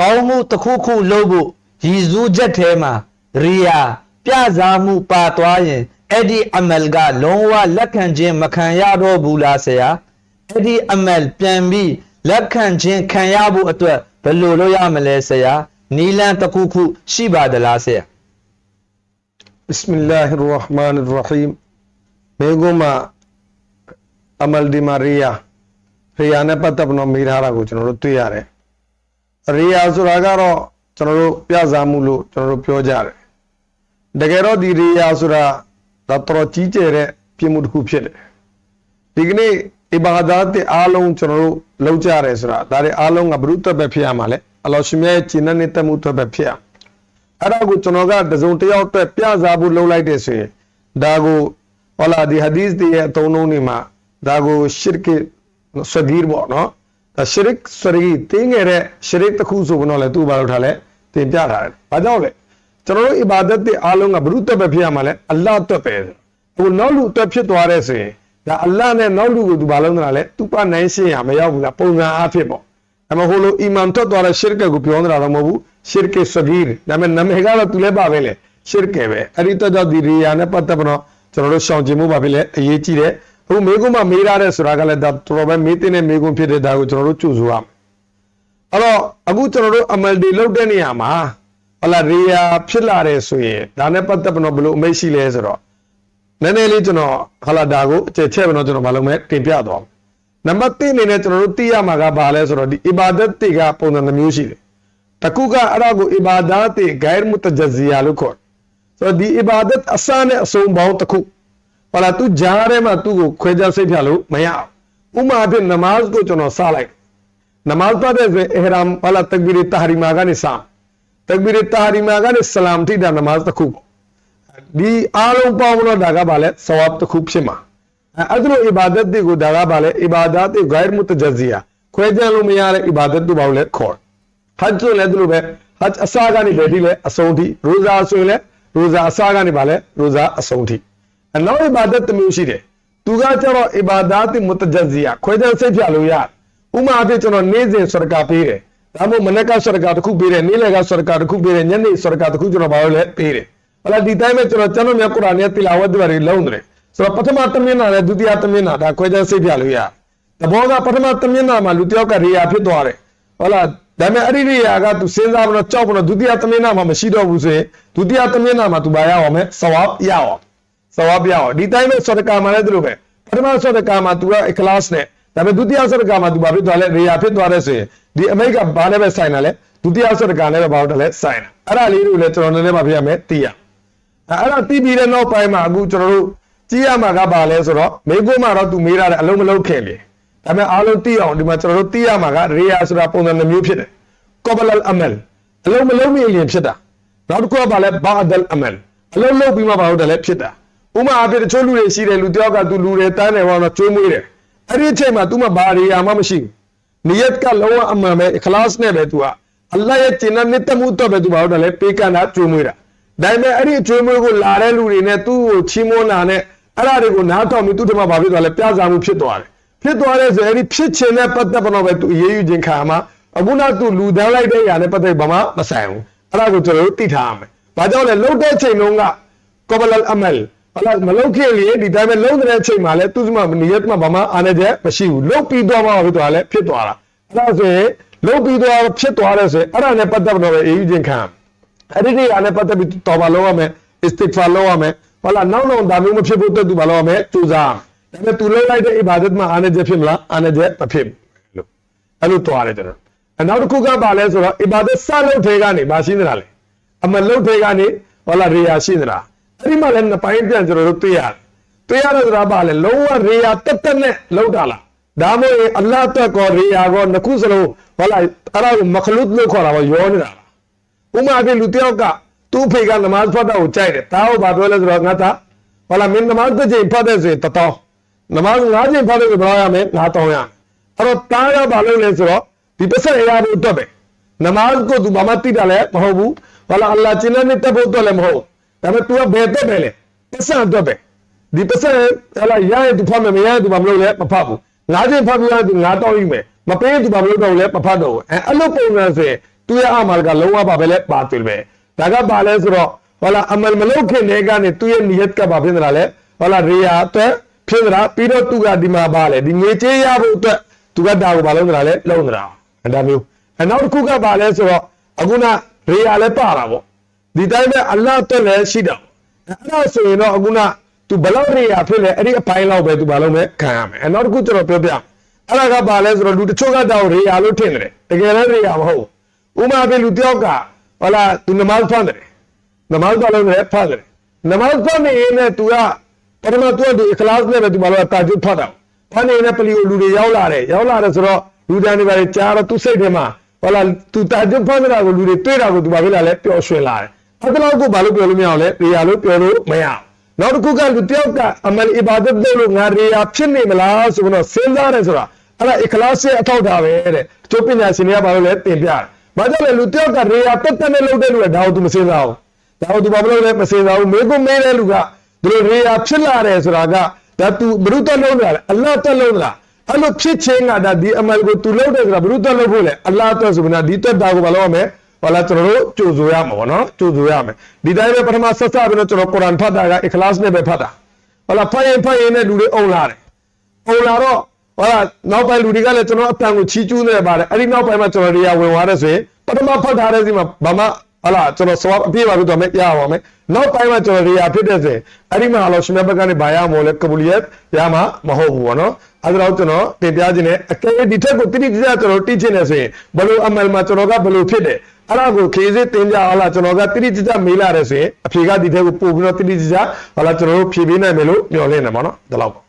ကောင်းမှုတစ်ခုခုလုပ်ဖို့ရည်စူးချက်ထဲမှာရိယာပြစားမှုပါသွားရင်အဲ့ဒီအမလ်ကလုံးဝလက်ခံခြင်းမခံရတော့ဘူးလားဆရာအဲ့ဒီအမလ်ပြန်ပြီးလက်ခံခြင်းခံရဖို့အတွက်ဘယ်လိုလုပ်ရမလဲဆရာနီလန်တစ်ခုခုရှိပါသလားဆရာ بسم الله الرحمن الرحيم မေဂုမအမလ်ဒီမာရီယာရီယာနဲ့ပတ်သက်ပြီးတော့မေးထားတာကိုကျွန်တော်တို့တွေ့ရတယ် ရီယာဆိုတာကတော့ကျွန်တော်တို့ပြစားမှုလို့ကျွန်တော်တို့ပြောကြတယ်တကယ်တော့ဒီရီယာဆိုတာဒါတော်တော်ကြီးကျယ်တဲ့ပြမှုတစ်ခုဖြစ်တယ်ဒီကနေ့အီဘာဒါတ်တဲ့အားလုံးကျွန်တော်တို့လုပ်ကြရတယ်ဆိုတာဒါတွေအားလုံးကဘုရုတ်ပဲဖြစ်ရမှာလေအလ္လာဟ်ရှင်ရဲ့ကျင့်တဲ့တက်မှုအတွက်ပဲဖြစ်ရအဲ့ဒါကိုကျွန်တော်ကတစုံတစ်ယောက်အတွက်ပြစားဖို့လုပ်လိုက်တယ်ဆိုရင်ဒါကိုဟောလာဒီဟာဒီသ်တွေရဲ့အသုံးအနှုန်းတွေမှာဒါကိုရှစ်ကေဆဂီရ်ပေါ့နော် ဒါရှရစ်ဆရီတင်းငယ်တဲ့ရှရစ်တစ်ခုဆိုဘုံတော့လေသူ့ဘာလို့ထားလဲတင်ပြထားတယ်ဘာကြောင့်လဲကျွန်တော်တို့အီဘာဒတ်တွေအားလုံးကဘုရုတ်ပဲဖြစ်ရမှာလဲအလ္လာဟ်အတွက်ပဲဟိုနောက်လူအတွက်ဖြစ်သွားတဲ့ဆိုရင်ဒါအလ္လာဟ်နဲ့နောက်လူကိုသူဘာလို့လဲလဲသူပနိုင်ရှင်းရမရောက်ဘူးလားပုံစံအားဖြစ်ပေါ့အမဟိုလိုအီမန်ထွက်သွားတဲ့ရှရစ်ကကိုပြောနေတာတော့မဟုတ်ဘူးရှရစ်ကေဆဂီရ်ဒါပေမဲ့နာမည်ကတော့သူလည်းပါပဲလေရှရစ်ကေပဲအဲ့ဒီတော့ကြောင့်ဒီရီယာနဲ့ပတ်သက်ပြီးတော့ကျွန်တော်တို့ရှောင်ကျင်မှုပါဖြစ်လေအရေးကြီးတယ် အခုမေကွန်းမှာမေးရတဲ့ဆိုတာကလည်းဒါတော်တော်ပဲမေးတဲ့မေကွန်းဖြစ်တဲ့ဒါကိုကျွန်တော်တို့ကြိုဆိုရမယ်အဲ့တော့အခုကျွန်တော်တို့အမလ်ဒီလုပ်တဲ့နေရာမှာဟလာရီယာဖြစ်လာတယ်ဆိုရင်ဒါနဲ့ပတ်သက်ပြီးတော့ဘယ်လိုအမိတ်ရှိလဲဆိုတော့နည်းနည်းလေးကျွန်တော်ဟလာဒါကိုအကျယ်ချဲ့ပြီးတော့ကျွန်တော်မလုပ်မဲ့တင်ပြသွားမယ်နံပါတ်1အနေနဲ့ကျွန်တော်တို့သိရမှာကဘာလဲဆိုတော့ဒီအီဘာဒတ်တွေကပုံစံတစ်မျိုးရှိတယ်တခုကအဲ့ဒါကိုအီဘာဒတ်တွေဂိုင်မုတဂျဇီယာလို့ခေါ်တယ်ဆိုတော့ဒီအီဘာဒတ်အစနဲ့အဆုံးပေါင်းတစ်ခု ဟလာသူဂျားထဲမှာသူ့ကိုခွဲခြားစိတ်ဖြတ်လို့မရဘူးဥမာအဖြစ်နမတ်ကိုကျွန်တော်စလိုက်နမတ်ပတ်တဲ့ဆိုအဟရမ်ဟလာတကဘီရတာဟရီမာကနေစတကဘီရတာဟရီမာကနေဆလမ်ထိတာနမတ်တစ်ခုပေါ့ဒီအားလုံးပေါင်းလို့ဒါကဘာလဲဆဝပ်တစ်ခုဖြစ်မှာအဲ့ဒါလိုအီဘာဒတ်တွေကိုဒါကဘာလဲအီဘာဒတ်တွေဂိုင်မုတဂျဇီယာခွဲခြားလို့မရတဲ့အီဘာဒတ်တို့ဘာလို့လဲခေါ်ဟတ်ဆိုလည်းသူလိုပဲဟတ်အစားကနေပဲဒီလဲအဆုံးထိရိုဇာဆိုရင်လည်းရိုဇာအစားကနေဘာလဲရိုဇာအဆုံးထိ အနောက်အီဘာဒတ်တစ်မျိုးရှိတယ်သူကကျတော့အီဘာဒတ်မုတဂျဇီယာခွဲခြားစိတ်ဖြတ်လို့ရဥမာအဖြစ်ကျွန်တော်နေ့စဉ်ဆရကာပေးတယ်ဒါမှမဟုတ်မနေ့ကဆရကာတစ်ခုပေးတယ်နေ့လယ်ကဆရကာတစ်ခုပေးတယ်ညနေဆရကာတစ်ခုကျွန်တော်ဘာလို့လဲပေးတယ်ဟလာဒီတိုင်းပဲကျွန်တော်ကျွန်တော်မြတ်ကုရ်အာန်ရဲ့တီလာဝတ်တွေတွေလုံးတယ်ဆိုတော့ပထမတစ်မျက်နှာနဲ့ဒုတိယတစ်မျက်နှာဒါခွဲခြားစိတ်ဖြတ်လို့ရတဘောကပထမတစ်မျက်နှာမှာလူတစ်ယောက်ကရေယာဖြစ်သွားတယ်ဟုတ်လားဒါပေမဲ့အဲ့ဒီရေယာကသူစဉ်းစားပြီးတော့ကြောက်ပြီးတော့ဒုတိယတစ်မျက်နှာမှာမရှိတော့ဘူးဆိုရင်ဒုတိယတစ်မျက်နှာမှာသူဘာရအောင်လဲဆဝပ်ရအောင် ဆဝပ်ရအောင်ဒီတိုင်းပဲဆဒကာမှာလည်းသူလိုပဲပထမဆဒကာမှာသူကအကလတ်နဲ့ဒါပေမဲ့ဒုတိယဆဒကာမှာသူဘာဖြစ်သွားလဲရေယာဖြစ်သွားတဲ့ဆိုရင်ဒီအမိတ်ကဘာနဲ့ပဲဆိုင်တာလဲဒုတိယဆဒကာနဲ့ပဲဘာလို့လဲဆိုင်တာအဲ့ဒါလေးတွေကိုလည်းကျွန်တော်လည်းမဖြစ်ရမယ်သိရအဲ့ဒါသိပြီးတဲ့နောက်ပိုင်းမှာအခုကျွန်တော်တို့ကြည့်ရမှာကဘာလဲဆိုတော့မိကုမှာတော့သူမေးရတယ်အလုံးမလုံးခင်လေဒါပေမဲ့အားလုံးသိအောင်ဒီမှာကျွန်တော်တို့သိရမှာကရေယာဆိုတာပုံစံတစ်မျိုးဖြစ်တယ်ကောဘလလ်အမလ်အလုံးမလုံးမရင်ဖြစ်တာနောက်တစ်ခုကဘာလဲဘာဒလ်အမလ်အလုံးလုံးပြီးမှဘာလို့တယ်လဲဖြစ်တာ ဥမာအဖြစ်တချို့လူတွေရှိတယ်လူတယောက်ကသူလူတွေတန်းတယ်ဟောတော့ကျွေးမွေးတယ်အဲ့ဒီအချိန်မှာ तू မှဘာရေယာမှမရှိဘူးနီယတ်ကလုံးဝအမှန်ပဲခလာစ်နဲ့ပဲ तू ကအလ္လာဟ်ရဲ့ကျင့်တဲ့နှစ်သက်မှုတော့ပဲ तू ဘာလို့တယ်လဲပေးကမ်းတာကျွေးမွေးတာဒါပေမဲ့အဲ့ဒီအကျွေးမွေးကိုလာတဲ့လူတွေနဲ့သူ့ကိုချီးမွမ်းတာနဲ့အဲ့ဒါတွေကိုနားထောင်ပြီးသူ့ထမဘာဖြစ်သွားလဲပြစားမှုဖြစ်သွားတယ်ဖြစ်သွားတဲ့ဆိုအဲ့ဒီဖြစ်ခြင်းနဲ့ပတ်သက်တော့ပဲသူအရေးယူခြင်းခံမှာအခုနောက်သူလူတန်းလိုက်တဲ့ຢာနဲ့ပတ်သက်ဘာမှမဆိုင်ဘူးအဲ့ဒါကိုကျွန်တော်တို့သိထားရမယ်ဘာကြောင့်လဲလှုပ်တဲ့ချိန်တုန်းကကောဘလလ်အမလ် ဟလာမလုတ်ခင်လေဒီတိုင်းပဲလုံးတဲ့အချိန်မှာလဲသူ့မှာနေရက်မှာဘာမှအာနေချက်မရှိဘူးလုတ်ပြီးတော့မှဖြစ်သွားလဲဖြစ်သွားတာအဲ့ဒါဆိုရင်လုတ်ပြီးတော့ဖြစ်သွားတယ်ဆိုရင်အဲ့ဒါနဲ့ပတ်သက်တော့ပဲအေးယူခြင်းခံအဲ့ဒီနေရာနဲ့ပတ်သက်ပြီးတော်ပါလုံးရမယ် istighfar လုပ်ရမယ်ဟုတ်လားနောက်နောက်ဒါမျိုးမဖြစ်ဖို့အတွက်သူဘာလုပ်ရမလဲစူးစမ်းဒါပေမဲ့သူလုပ်လိုက်တဲ့ ibadat မှာအာနေချက်ဖြစ်မလားအာနေချက်မဖြစ်ဘူးလို့အဲ့လိုတွားတယ်ကျွန်တော်အနောက်တစ်ခုကပါလဲဆိုတော့ ibadat စလုပ်ထဲကနေမရှိနေတာလေအမလုပ်ထဲကနေဟုတ်လားရေယာရှိနေတာ အဲ့ဒီမှာလည်းနှစ်ပိုင်းပြန်ကျွန်တော်တို့တွေ့ရတယ်တွေ့ရတဲ့ဆိုတာပါလဲလုံးဝရေယာတက်တက်နဲ့လောက်တာလားဒါမှမဟုတ်အလ္လာဟ်တက်ကောရေယာကောနှစ်ခုစလုံးဟုတ်လားအဲ့ဒါကိုမခလုတ်လို့ခေါ်တာပေါ့ရောနေတာလားဥမာအဖြစ်လူတယောက်ကသူ့ဖေကနမတ်ဖတ်တာကိုကြိုက်တယ်ဒါကိုဘာပြောလဲဆိုတော့ငါသားဟောလာမင်းနမတ်တစ်ချိန်ဖတ်တဲ့ဆိုရင်တတောင်းနမတ်ငါးချိန်ဖတ်တဲ့ဆိုဘယ်လောက်ရမလဲငါးတောင်းရအဲ့တော့တားရဘာလို့လဲဆိုတော့ဒီပတ်ဆက်ရဖို့အတွက်ပဲနမတ်ကိုသူဘာမှသိတာလည်းမဟုတ်ဘူးဟောလာအလ္လာဟ်ကျင့်တဲ့တက်ဖို့အတွက်လည်းမဟုတ် ဒါပေမဲ့ तू ကဘယ်တက်ပဲလဲပတ်ဆက်အတွက်ပဲဒီပတ်ဆက်ဟောလာရရင် तू ဖတ်မယ်မရရင် तू ဘာမလုပ်လဲမဖတ်ဘူးငါးချိန်ဖတ်ပြီးရင် तू ငါးတောင်းယူမယ်မပေးရင် तू ဘာမလုပ်တော့လဲမဖတ်တော့ဘူးအဲအဲ့လိုပုံစံဆိုရင် तू သူ့ရဲ့အမလကလုံးဝပါပဲလဲပါတူပဲဒါကပါလဲဆိုတော့ဟောလာအမလမလုတ်ခင်တဲ့ကနေသူ့ရဲ့နီယတ်ကပါဖြစ်နေတာလဲဟောလာရေယာအတွက်ဖြစ်နေတာပြီးတော့သူကဒီမှာပါလေဒီငွေကြေးရဖို့အတွက်သူကဒါကိုပါလုံးနေတာလဲလုံးနေတာဒါမျိုးအနောက်တစ်ခုကပါလဲဆိုတော့အခုနရေယာလဲပါတာပေါ့ ဒီတိုင်းပဲအလတ်တက်လည်းရှိတော့အဲ့ဒါဆိုရင်တော့အခုနသူဘလောက်နေရာဖြစ်လဲအဲ့ဒီအပိုင်းလောက်ပဲသူဘာလုံးပဲခံရမယ်အဲ့နောက်တစ်ခုကျွန်တော်ပြောပြအဲ့ဒါကဘာလဲဆိုတော့လူတချို့ကတော့နေရာလို့ထင်တယ်တကယ်လည်းနေရာမဟုတ်ဥမာပြလူတယောက်ကဟလာသူနမတ်ဖတ်တယ်နမတ်ကလည်းဖတ်တယ်နမတ်ဖတ်နေရင်လည်းသူကပထမသူကဒီ class နဲ့ပဲသူဘာလို့တာကျွတ်ဖတ်တာဖတ်နေတဲ့ပလီကိုလူတွေရောက်လာတယ်ရောက်လာတယ်ဆိုတော့လူတန်းတွေဘာတွေကြားတော့သူစိတ်ထဲမှာဟလာသူတာကျွတ်ဖတ်တာကိုလူတွေတွေ့တာကိုသူဘာဖြစ်လာလဲပျော်ရွှင်လာတယ် အဲ့ဒါတော့ကိုဘာလို့ပြောလို့မရအောင်လဲရေယာလို့ပြောလို့မရအောင်နောက်တစ်ခုကလူတယောက်ကအမလ်အီဘာဒတ်လုပ်လို့ငါရေယာဖြစ်နေမလားဆိုတော့စဉ်းစားတယ်ဆိုတာအဲ့ဒါအခလာစ်ရဲ့အထောက်ထားပဲတဲ့ကျိုးပညာရှင်တွေကဘာလို့လဲသင်ပြတယ်ဘာကြောင့်လဲလူတယောက်ကရေယာတက်တက်နဲ့လုပ်တဲ့လူကဒါကို तू မစဉ်းစားဘူးဒါတော့သူဘာမလုပ်လဲမစင်စားဘူးမေကုမေးတဲ့လူကဒီလိုရေယာဖြစ်လာတယ်ဆိုတာကဒါသူဘုရုတက်လုံးလားအလ္လာဟ်တက်လုံးလားအဲ့လိုဖြစ်ခြင်းကဒါဒီအမလ်ကိုသူလုပ်တယ်ဆိုတာဘုရုတက်လုံးဖို့လေအလ္လာဟ်တက်ဆိုပြီးတော့ဒီတက်တာကိုဘာလုပ်ရမလဲ ဟောလာကျွန်တော်တို့ကြိုဆိုရမှာပေါ့နော်ကြိုဆိုရမယ်ဒီတိုင်းပဲပထမဆက်စပ်ပြီးတော့ကျွန်တော်ကုရ်အာန်ဖတ်တာကအခလာစ်နဲ့ပဲဖတ်တာဟောလာဖတ်ရင်ဖတ်ရင်နဲ့လူတွေအုံလာတယ်အုံလာတော့ဟောလာနောက်ပိုင်းလူတွေကလည်းကျွန်တော်အတန်ကိုချီးကျူးနေပါတယ်အဲ့ဒီနောက်ပိုင်းမှာကျွန်တော်တွေကဝင်သွားတယ်ဆိုရင်ပထမဖတ်ထားတဲ့စီမှာဘာမှဟလာကျွန်တော်ဆောအပြည့်ပါလို့တော့မရပါမယ်နောက်ပိုင်းမှာကျွန်တော်ရေယာဖြစ်တဲ့စဉ်အဲ့ဒီမှာ alors ရှင်ဘက်ကနေဘာရမို့လဲကဘူလီယက်ရမှာမဟုတ်ဘူးပေါ့နော် အဲ့ဒါတော့ကျွန်တော်တင်ပြခြင်းနဲ့အကယ်၍ဒီထက်ကိုတိတိကျကျကျွန်တော်တိကျနေဆိုရင်ဘလို့အမလ်မှာကျွန်တော်ကဘလို့ဖြစ်တယ်အဲ့ဒါကိုခေစစ်တင်ပြဟလာကျွန်တော်ကတိတိကျကျမေးလာတယ်ဆိုရင်အဖြေကဒီထက်ကိုပို့ပြီးတော့တိတိကျကျဟလာကျွန်တော်တို့ဖြေပေးနိုင်မယ်လို့မျှော်လင့်တယ်ပေါ့နော်ဒီလောက်ပေါ့